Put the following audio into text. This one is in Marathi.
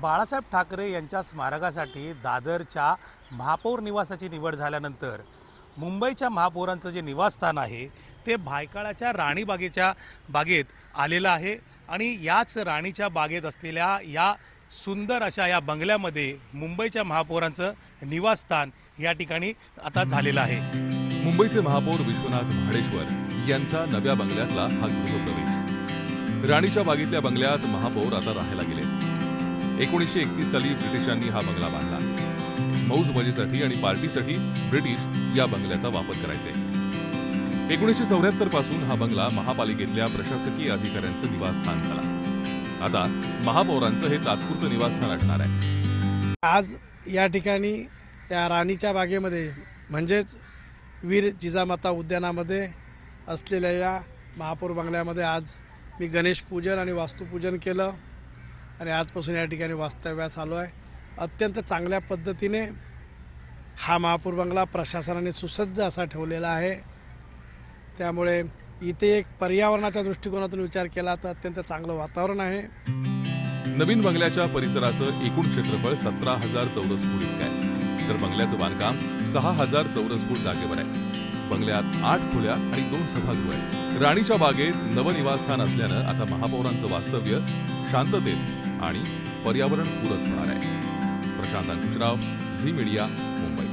बाळासाहेब ठाकरे यांच्या स्मारकासाठी दादरच्या महापौर निवासाची निवड झाल्यानंतर मुंबईच्या महापौरांचं जे निवासस्थान आहे ते भायकाळाच्या राणीबागेच्या बागेत आलेलं आहे आणि याच राणीच्या बागेत असलेल्या या सुंदर अशा या बंगल्यामध्ये मुंबईच्या महापौरांचं निवासस्थान या ठिकाणी आता झालेलं आहे. मुंबईचे महापौर विश्वनाथ महाडेश्वर यांचा नव्या बंगल्यातला हा गृहप्रवेश. राणीच्या बागेतल्या बंगल्यात महापौर आता राहायला गेले एकोणीसशे एकतीस साली ब्रिटिशांनी हा बंगला बांधला. मौज मजेसाठी आणि पार्टीसाठी ब्रिटिश या बंगल्याचा वापर करायचे. एकोणीसशे चौऱ्याहत्तरपासून हा बंगला महापालिकेतल्या प्रशासकीय अधिकाऱ्यांचं निवासस्थान झाला. आता महापौरांचं हे तात्पुरतं निवासस्थान असणार आहे. आज या ठिकाणी या राणीच्या बागेमध्ये म्हणजेच वीर जिजामाता उद्यानामध्ये असलेल्या या महापौर बंगल्यामध्ये आज मी गणेश पूजन आणि वास्तुपूजन केलं. आणि आजपासून या ठिकाणी वास्तव्यास आलो आहे. अत्यंत चांगल्या पद्धतीने हा महापूर बंगला प्रशासनाने सुसज्ज असा ठेवलेला आहे. त्यामुळे इथे एक पर्यावरणाच्या दृष्टिकोनातून विचार केला तर अत्यंत चांगलं वातावरण आहे. नवीन बंगल्याच्या परिसराचं एकूण क्षेत्रफळ सतरा हजार चौरस फूट इतकं आहे. तर बंगल्याचं बांधकाम सहा हजार चौरस फूट जागेवर आहे. बंगल्यात आठ खोल्या आणि दोन सभागृह आहेत. राणीच्या बागेत नवनिवासस्थान असल्यानं आता महापौरांचं वास्तव्य शांततेत आणि पर्यावरण पूरक होणार आहे. Prashant Ankushrao Zee media Mumbai.